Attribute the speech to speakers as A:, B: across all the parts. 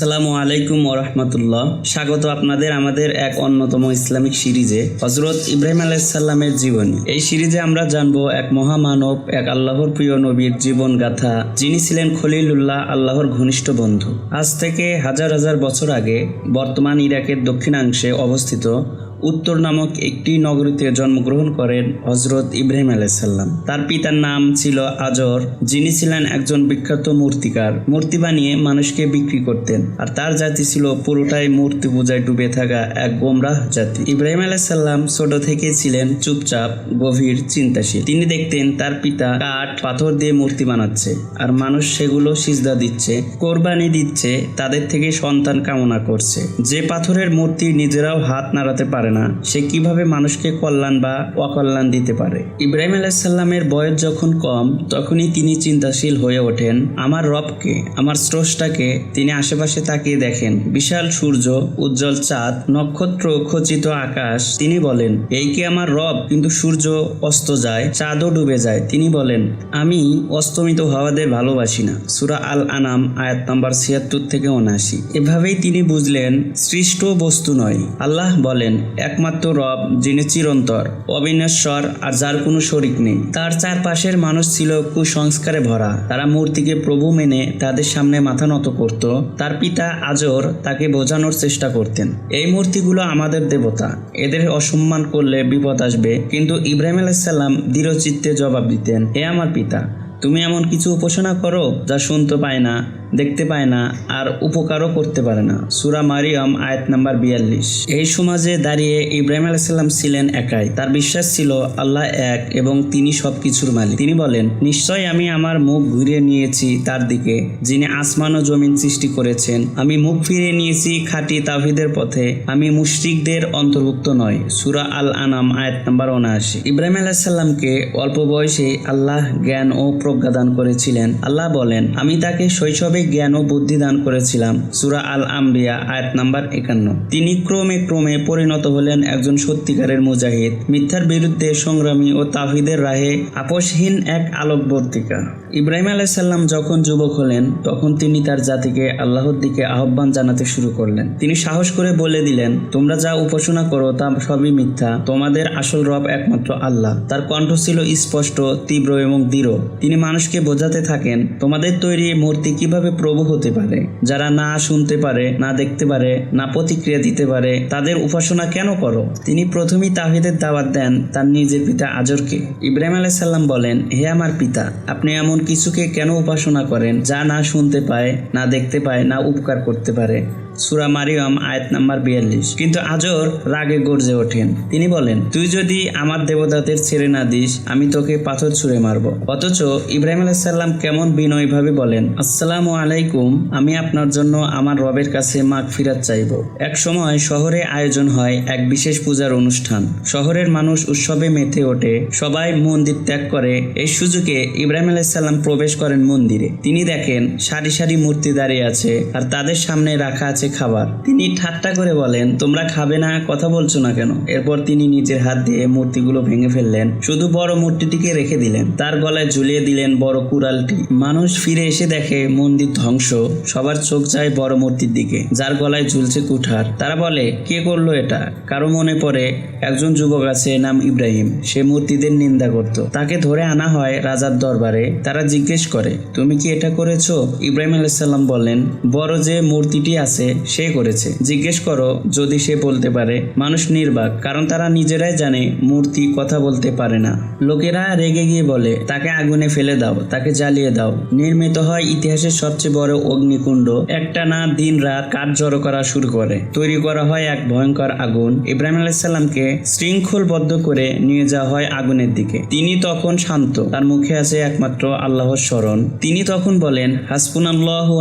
A: আসসালামু আলাইকুম ওরহমতুল্লাহ স্বাগত আপনাদের আমাদের এক অন্যতম ইসলামিক সিরিজে হজরত ইব্রাহিম আলাইসাল্লামের জীবনী। এই সিরিজে আমরা জানব এক মহামানব, এক আল্লাহর প্রিয় নবীর জীবন গাথা, যিনি ছিলেন খলিলুল্লাহ, আল্লাহর ঘনিষ্ঠ বন্ধু। আজ থেকে হাজার হাজার বছর আগে বর্তমান ইরাকের দক্ষিণাংশে অবস্থিত উত্তর নামক একটি নগরীতে জন্মগ্রহণ করেন হজরত ইব্রাহিম আলাইসাল্লাম তার পিতার নাম ছিল আজর, যিনি ছিলেন একজন বিখ্যাত মূর্তিকার। মূর্তি বানিয়ে মানুষকে বিক্রি করতেন, আর তার জাতি ছিল পুরোটাই মূর্তি পূজায় ডুবে থাকা এক গোমরাহ জাতি। ইব্রাহিম আলাইসাল্লাম ছোট থেকে ছিলেন চুপচাপ, গভীর, চিন্তাশীল। তিনি দেখতেন তার পিতা কাঠ, পাথর দিয়ে মূর্তি বানাচ্ছে, আর মানুষ সেগুলো সিজদা দিচ্ছে, কোরবানি দিচ্ছে, তাদের থেকে সন্তান কামনা করছে। যে পাথরের মূর্তি নিজেরাও হাত নাড়াতে পারে না, সে কীভাবে মানুষকে কল্যাণ বা অকল্যাণ দিতে পারে? ইব্রাহিম আলাইসাল্লামের বয়স যখন কম, তখনই তিনি চিন্তাশীল হয়ে ওঠেন। আমার রবকে, আমার স্রষ্টাকে তিনি আশেপাশে তাকিয়ে দেখেন। বিশাল সূর্য, উজ্জ্বল চাঁদ, নক্ষত্র খচিত আকাশ। তিনি বলেন, এই কি আমার রব? কিন্তু সূর্য অস্ত যায়, চাঁদও ডুবে যায়। তিনি বলেন, আমি অস্তমিত হওয়াদের ভালোবাসি না। সুরা আল আনাম আয়াত নাম্বার ছিয়াত্তর থেকে উনআশি। এভাবেই তিনি বুঝলেন, সৃষ্ট বস্তু নয়। আল্লাহ বলেন একমাত্র রব, যিনি চিরন্তর, অবিনশ্বর, আর যার কোনো শরিক নেই। তার চারপাশের মানুষ ছিল কুসংস্কারে ভরা। তারা মূর্তিকে প্রভু মেনে তাদের সামনে মাথা নত করত। তার পিতা আজর তাকে বোঝানোর চেষ্টা করতেন। এই মূর্তিগুলো আমাদের দেবতা। এদের অসম্মান করলে বিপদ আসবে। কিন্তু ইব্রাহিম আলাইসাল্লাম দৃঢ়চিত্তে জবাব দিতেন, হে আমার পিতা তুমি এমন কিছু উপাসনা করো যা শুনতে পায় না, দেখতে পায় না আর উপকারও করতে পারে না। সুরা মারিয়াম, আয়াত নাম্বার বিয়াল্লিশ। এই সমাজে দাঁড়িয়ে ইব্রাহিম আলাইসাল্লাম ছিলেন একাই। তার বিশ্বাস ছিল আল্লাহ এক এবং তিনি সব কিছুর মালিক। তিনি বলেন নিশ্চয় আমি আমার মুখ ঘুরিয়ে নিয়েছি তার দিকে, যিনি আসমান ও জমিন সৃষ্টি করেছেন। আমি মুখ ফিরিয়ে নিয়েছি খাঁটি তাহিদের পথে। আমি মুশরিকদের অন্তর্ভুক্ত নয় সুরা আল আনাম আয়াত নাম্বার উনআশি। ইব্রাহিম আলাইসাল্লামকে অল্প বয়সে আল্লাহ জ্ঞান ও প্রজ্ঞা দান করেছিলেন। আল্লাহ বলেন, আমি তাকে শৈশবে জ্ঞান ও বুদ্ধি দান করেছিলাম। সুরা আল আম্বিয়া আয়াত নাম্বার একান্ন। তিনি ক্রমে ক্রমে পরিণত হলেন একজন সত্যিকারের মুজাহিদ। মিথ্যার বিরুদ্ধে সংগ্রামী ও তাহিদের রাহে আপোষহীন এক আলোকবর্তিকা। ইব্রাহিম আলাইসাল্লাম যখন যুবক হলেন, তখন তিনি তার জাতিকে আল্লাহর দিকে আহ্বান জানাতে শুরু করলেন। তিনি সাহস করে বলে দিলেন, তোমরা যা উপাসনা করো, তা সবই মিথ্যা। তোমাদের আসল রব একমাত্র আল্লাহ। তার কণ্ঠ ছিল স্পষ্ট, তীব্র এবং দৃঢ়। তিনি মানুষকে বোঝাতে থাকেন, তোমাদের তৈরি মূর্তি কীভাবে প্রভু হতে পারে? যারা না শুনতে পারে, না দেখতে পারে, না প্রতিক্রিয়া দিতে পারে, তাদের উপাসনা কেন করো? তিনি প্রথমেই তাহিদের দাওয়াত দেন তার নিজের পিতা আজরকে। ইব্রাহিম আলাইসাল্লাম বলেন, হে আমার পিতা, আপনি এমন কিছুকে কেন উপাসনা করেন যা না শুনতে পায়, না দেখতে পায়, না উপকার করতে পারে? সুরা মারিয়াম, আয়াত নাম্বার বিয়াল্লিশ। কিন্তু আজর রাগে গর্জে ওঠেন। তিনি বলেন, তুই যদি আমার দেবতাদের ছেড়ে না দিস, আমি তোকে পাথর ছুঁড়ে মারব। অথচ ইব্রাহিম আলাইসাল্লাম কেমন বিনয়ীভাবে বলেন, আসসালামু আলাইকুম, আমি আপনার জন্য আমার রবের কাছে মাগ ফিরাত চাইব। এক সময় শহরে আয়োজন হয় এক বিশেষ পূজার অনুষ্ঠান। শহরের মানুষ উৎসবে মেতে ওঠে, সবাই মন্দির ত্যাগ করে। এই সুযোগে ইব্রাহিম আলাইসাল্লাম প্রবেশ করেন মন্দিরে। তিনি দেখেন সারি সারি মূর্তি দাঁড়িয়ে আছে, আর তাদের সামনে রাখা আছে খাবার। তিনি ঠাট্টা করে বলেন, তোমরা খাবে না, কথা বলছো না কেন? এরপর তিনি নিজের হাত দিয়ে মূর্তিগুলো ভেঙে ফেললেন। শুধু বড় মূর্তিটিকে রেখে দিলেন। তার গলায় ঝুলিয়ে দিলেন বড় কুড়ালটি। মানুষ ফিরে এসে দেখে, মন্দির ধ্বংস। সবার চোখ যায় বড় মূর্তির দিকে। যার গলায় ঝুলছে কুঠার। তারা বলে, কে করল এটা? কারও মনে পড়ে, একজন যুবক আছে নাম ইব্রাহিম। সে মূর্তিদের নিন্দা করত। তাকে ধরে আনা হয় রাজার দরবারে। তারা জিজ্ঞেস করে, তুমি কি এটা করেছ? ইব্রাহিম আলাইসাল্লাম বলেন, বড় যে মূর্তিটি আছে সে করেছে। জিজ্ঞেস করো, যদি সে বলতে পারে, মানুষ নির্বাক, কারণ তারা নিজেরাই জানে মূর্তি কথা বলতে পারে না। লোকেরা রেগে গিয়ে বলে, তাকে আগুনে ফেলে দাও, তাকে জ্বালিয়ে দাও। নির্মিত হয় ইতিহাসের সবচেয়ে বড় অগ্নিকুণ্ড। একটা না দিন রাত কাঠ জড়ো করা শুরু করে। তৈরি করা হয় এক ভয়ঙ্কর আগুন। ইব্রাহিম আলাইসাল্লামকে শৃঙ্খলবদ্ধ করে নিয়ে যাওয়া হয় আগুনের দিকে। তিনি তখন শান্ত, তার মুখে আছে একমাত্র আল্লাহর স্মরণ। তিনি তখন বলেন হাসপুন আল্লাহ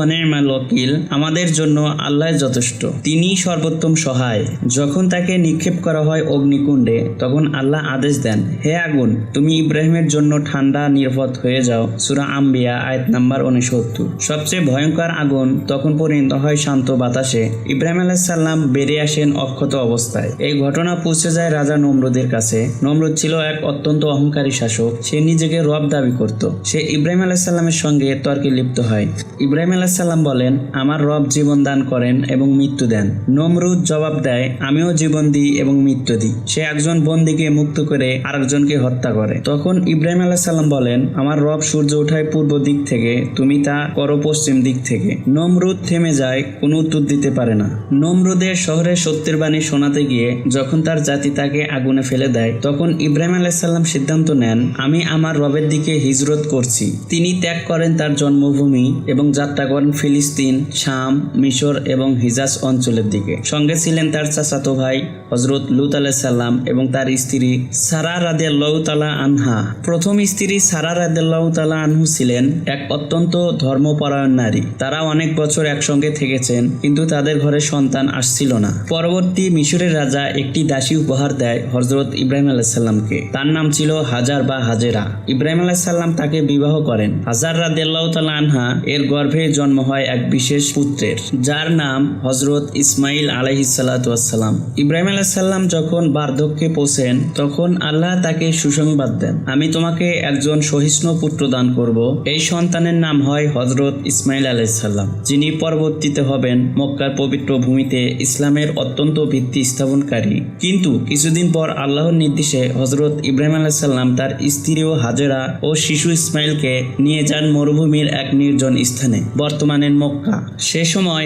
A: আমাদের জন্য আল্লাহ আল্লাহ যথেষ্ট। তিনি সর্বোত্তম সহায়। যখন তাকে নিক্ষেপ করা হয় অগ্নিকুণ্ডে, তখন আল্লাহ আদেশ দেন, হে আগুন, তুমি ইব্রাহিমের জন্য ঠান্ডা নিরাপদ হয়ে যাও। সুরা আম্বিয়া, আয়াত নাম্বার উনসত্তর। সবচেয়ে ভয়ঙ্কর আগুন তখন পরিণত হয় শান্ত বাতাসে। ইব্রাহিম আলাইসাল্লাম বেরিয়ে আসেন অক্ষত অবস্থায়। এই ঘটনা পৌঁছে যায় রাজা নমরুদের কাছে। নমরুদ ছিল এক অত্যন্ত অহংকারী শাসক। সে নিজেকে রব দাবি করত। সে ইব্রাহিম আলাইসাল্লামের সঙ্গে তর্কে লিপ্ত হয়। ইব্রাহিম আলাইসাল্লাম বলেন, আমার রব জীবন দান করেন এবং মৃত্যু দেন। নমরুদ জবাব দেয়, আমিও জীবন দিই এবং মৃত্যু দিই। সে একজন বন্দীকে মুক্ত করে আরেকজনকে হত্যা করে। তখন ইব্রাহিম আলাইসাল্লাম বলেন, আমার রব সূর্য ওঠায় পূর্ব দিক থেকে, তুমি তা করো পশ্চিম দিক থেকে। নমরুদ থেমে যায়, কোনো উত্তর দিতে পারে না। নমরুদের শহরে সত্যের বাণী শোনাতে গিয়ে যখন তার জাতি তাকে আগুনে ফেলে দেয়, তখন ইব্রাহিম আলাইসাল্লাম সিদ্ধান্ত নেন, আমি আমার রবের দিকে হিজরত করছি। তিনি ত্যাগ করেন তার জন্মভূমি এবং যাত্রা করেন ফিলিস্তিন, শাম, মিশর এবং হিজাজ অঞ্চলের দিকে। সঙ্গে ছিলেন তার চাচাতো ভাই হজরত লুত আলাইসাল্লাম এবং তার স্ত্রী সারা রাদিয়াল্লাহু আনহা। প্রথম স্ত্রী সারা রাদিয়াল্লাহু আনহু ছিলেন এক অত্যন্ত ধর্মপরায়ণ নারী। তারা অনেক বছর একসঙ্গে থেকেছেন, কিন্তু তাদের ঘরে সন্তান আসছিল না। পরবর্তী মিশরের রাজা একটি দাসী উপহার দেয় হজরত ইব্রাহিম আলাইসাল্লামকে তার নাম ছিল হাজার বা হাজেরা। ইব্রাহিম আলাইসাল্লাম তাকে বিবাহ করেন। হাজার রাদিয়াল্লাহু আনহা এর গর্ভে জন্ম হয় এক বিশেষ পুত্রের, যার নাম হজরত ইসমাইল আলাইহিসাল্লাম ইব্রাহিম আলাইসাল্লাম যখন বার্ধক্যে পৌঁছেন, তখন আল্লাহ তাকে সুসংবাদ দেন, আমি তোমাকে একজন সহিষ্ণু পুত্র দান করব। এই সন্তানের নাম হয় হজরত ইসমাইল আলাইসাল্লাম যিনি পরবর্তীতে হবেন মক্কার পবিত্র ভূমিতে ইসলামের অত্যন্ত ভিত্তি স্থাপনকারী। কিন্তু কিছুদিন পর আল্লাহর নির্দেশে হজরত ইব্রাহিম আলাইসাল্লাম তার স্ত্রী ও হাজেরা ও শিশু ইসমাইলকে নিয়ে যান মরুভূমির এক নির্জন স্থানে বর্তমানের মক্কা। সে সময়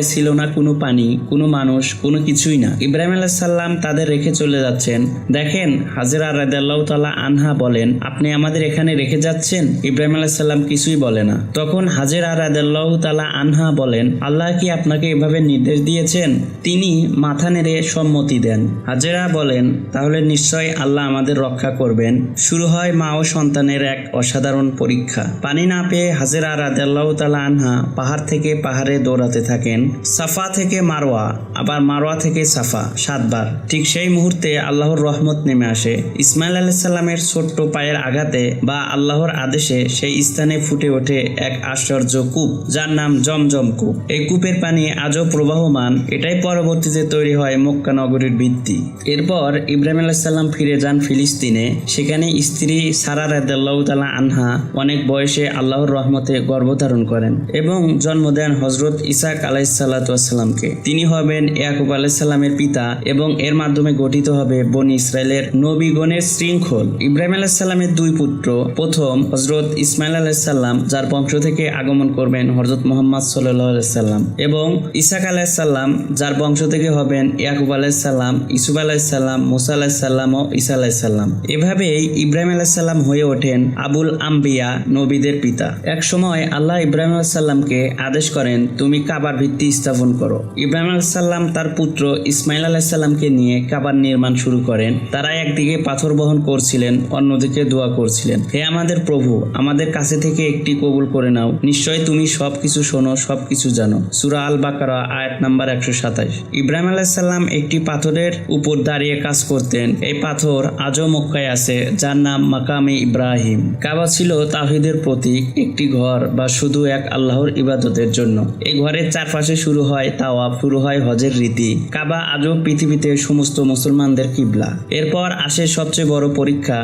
A: মক্কায় ছিল না কোনো পানি, কোনো মানুষ, কোনো কিছুই না। ইব্রাহিম আলাইসাল্লাম তাদের রেখে চলে যাচ্ছেন। দেখেন, হাজেরা রাদাল্লাহ তালা আনহা বলেন, আপনি আমাদের এখানে রেখে যাচ্ছেন? ইব্রাহিম আলাইসাল্লাম কিছুই বলে না। তখন হাজেরা রাদাল্লাহ তালা আনহা বলেন, আল্লাহ কি আপনাকে এভাবে নির্দেশ দিয়েছেন? তিনি মাথা নেড়ে সম্মতি দেন। হাজেরা বলেন, তাহলে নিশ্চয় আল্লাহ আমাদের রক্ষা করবেন। শুরু হয় মা ও সন্তানের এক অসাধারণ পরীক্ষা। পানি না পেয়ে হাজেরা রাদাল্লাহ আনহা পাহাড় থেকে পাহাড়ে দৌড়াতে থাকেন। সাফা থেকে মারোয়া আবার মারোয়া থেকে সাফা, সাতবার। ঠিক সেই মুহূর্তে আল্লাহর রহমত নেমে আসে। ইসমাইল আলাইসাল্লামের ছোট্ট পায়ের আঘাতে বা আল্লাহর আদেশে সেই স্থানে ফুটে ওঠে এক আশ্চর্য কূপ, যার নাম জমজম কূপ। এই কূপের পানি আজও প্রবাহমান। এটাই পরবর্তীতে তৈরি হয় মক্কা নগরীর ভিত্তি। এরপর ইব্রাহিম আলাইসাল্লাম ফিরে যান ফিলিস্তিনে। সেখানে স্ত্রী সারা রাদাল্লাহ তালা আনহা অনেক বয়সে আল্লাহর রহমতে গর্ভধারণ করেন এবং জন্ম দেন হজরত ইসাক আলাইসাল্লাতামকে তিনি হবেন ইয়াকুব আলাইসাল্লামের পিতা এবং এর মাধ্যমে গঠিত হবে বনি ইসরায়েলের নবীগণের শৃঙ্খল। ইব্রাহিম আলাইসাল্লামের দুই পুত্র, প্রথম হজরত ইসমাইল আলাইসাল্লাম যার বংশ থেকে আগমন করবেন হজরত মোহাম্মদ সাল্লাম এবং ইসাক আলাইসাল্লাম যার বংশ থেকে হবেন ইয়াকুব আলাইসাল্লাম ইসুফ আলাইসাল্লাম মুসা আলাইসাল্লাম ও ইসা আলাইসাল্লাম এভাবেই ইব্রাহিম আলাইসাল্লাম হয়ে ওঠেন আবুল আম্বিয়া নবীদের পিতা। এক সময় আল্লাহ ইব্রাহিম আলাইসাল্লামকে আদেশ করেন, তুমি কাবার ভিত্তি স্থাপন করো। ইব্রাহিম আলাইসাল্লাম তার পুত্র ইসমাইল আলাইসাল্লামকে নিয়ে কাবার নির্মাণ শুরু করেন। তারা একদিকে পাথর বহন করছিলেন, অন্যদিকে দোয়া করছিলেন। হে আমাদের প্রভু, আমাদের কাছে থেকে একটি কবুল করে নাও। নিশ্চয় তুমি সবকিছু শোনো, সবকিছু জানো। সুরা আল বাকারা আয়াত নাম্বার একশো সাতাশ ইব্রাহিম আলাইসাল্লাম একটি পাথরের উপর দাঁড়িয়ে কাজ করতেন। এই পাথর আজও মক্কায় আছে, যার নাম মাকামে ইব্রাহিম। কাবা ছিল তাহিদের প্রতীক, একটি ঘর বা শুধু এক আল্লাহর ইবাদতের জন্য। এই ঘরের চারপাশে শুরু হয় তাওয়াফ শুরু হয় হজের রীতি। কাবা আজও পৃথিবীতে সমস্ত মুসলমানদের কিবলা। এরপর আসে সবচেয়ে বড় পরীক্ষা।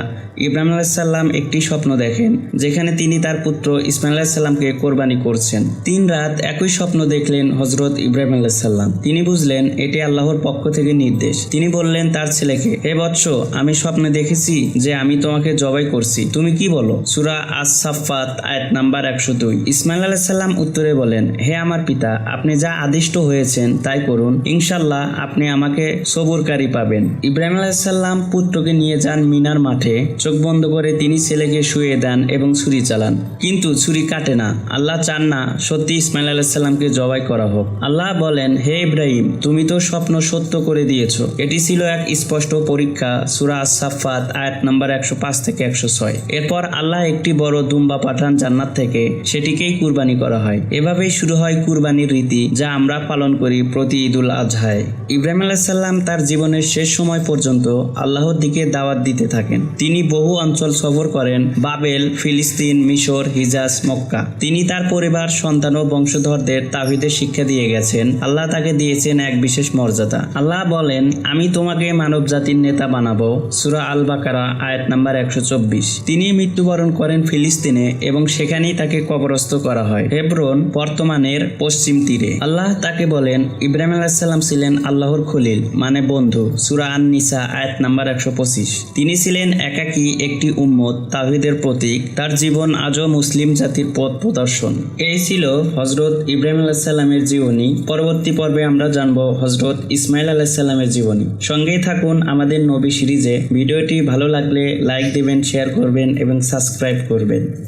A: ইব্রাহিম আলাইসাল্লাম একটি স্বপ্ন দেখেন, যেখানে তিনি তার পুত্র ইসমাইল আলাইসাল্লামকে কোরবানি করছেন। তিন রাত একই স্বপ্ন দেখলেন হজরত ইব্রাহিম আলাইসাল্লাম তিনি বুঝলেন, এটি আল্লাহর পক্ষ থেকে নির্দেশ। তিনি বললেন, তার ছেলেকে, হে বৎস, আমি স্বপ্নে দেখেছি যে আমি তোমাকে জবাই করছি। তুমি কি বলো? সুরা আস সাফাত আয়াত নাম্বার একশো দুই। ইসমাইল আলাইসাল্লাম উত্তরে বলেন, হে আমার পিতা, আপনি যা আদিষ্ট হয়েছেন, তাই করুন। ইনশাল্লাহ আপনি আমাকে সবরকারী পাবেন। ইব্রাহিম আলাইসাল্লাম পুত্রকে নিয়ে যান মিনার মাঠে। চোখ বন্ধ করে তিনি ছেলেকে শুয়ে দেন এবং ছুরি চালান। কিন্তু ছুরি কাটে না। আল্লাহ চান না সত্যি ইসমাইল আলাইসাল্লামকে জবাই করা হোক। আল্লাহ বলেন, হে ইব্রাহিম, তুমি তো স্বপ্ন সত্য করে দিয়েছ। এটি ছিল এক স্পষ্ট পরীক্ষা, সুরা সাফাত আয়াত নাম্বার একশো পাঁচ থেকে একশো ছয়। এরপর আল্লাহ একটি বড় দুম্বা পাঠান জান্নাত থেকে। সেটিকেই কুরবানি করা হয়। এভাবেই শুরু হয় কুরবানির রীতি। যা আমরা পালন করি প্রতি ঈদুল আজহায়। ইব্রাহিম আলাইসাল্লাম তার জীবনের শেষ সময় পর্যন্ত আল্লাহর দিকে দাওয়াত দিতে থাকেন। তিনি বহু অঞ্চল সফর করেন, বাবেল, ফিলিস্তিন, মিশর, হিজাজ, মক্কা। তিনি তার পরিবার, সন্তান ও বংশধরদের তাহিদের শিক্ষা দিয়ে গেছেন। আল্লাহ তাকে দিয়েছেন এক বিশেষ মর্যাদা। আল্লাহ বলেন, আমি তোমাকে মানব জাতির নেতা বানাবো। সুরা আল বাকারা আয়াত নাম্বার একশো চব্বিশ। তিনি মৃত্যুবরণ করেন ফিলিস্তিনে এবং সেখানেই তাকে কবরস্থ করা হয়। হেব্রন বর্তমানের পশ্চিম তীরে। আল্লাহ তাকে বলেন, ইব্রাহিম আলাহিসাল্লাম ছিলেন আল্লাহর খলিল মানে বন্ধু। সুরা আন নিসা আয়াত নাম্বার একশো পঁচিশ। তিনি ছিলেন একাকী একটি উম্মত তাহিদের প্রতীক। তার জীবন আজও মুসলিম জাতির পথ প্রদর্শন। এই ছিল হজরত ইব্রাহিম আলাহিসাল্লামের জীবনী। পরবর্তী পর্বে আমরা জানব হজরত ইসমাইল আলাহিসাল্লামের জীবনী। সঙ্গেই থাকুন আমাদের নবী সিরিজে। ভিডিওটি ভালো লাগলে লাইক দিবেন, শেয়ার করবেন এবং সাবস্ক্রাইব করবেন।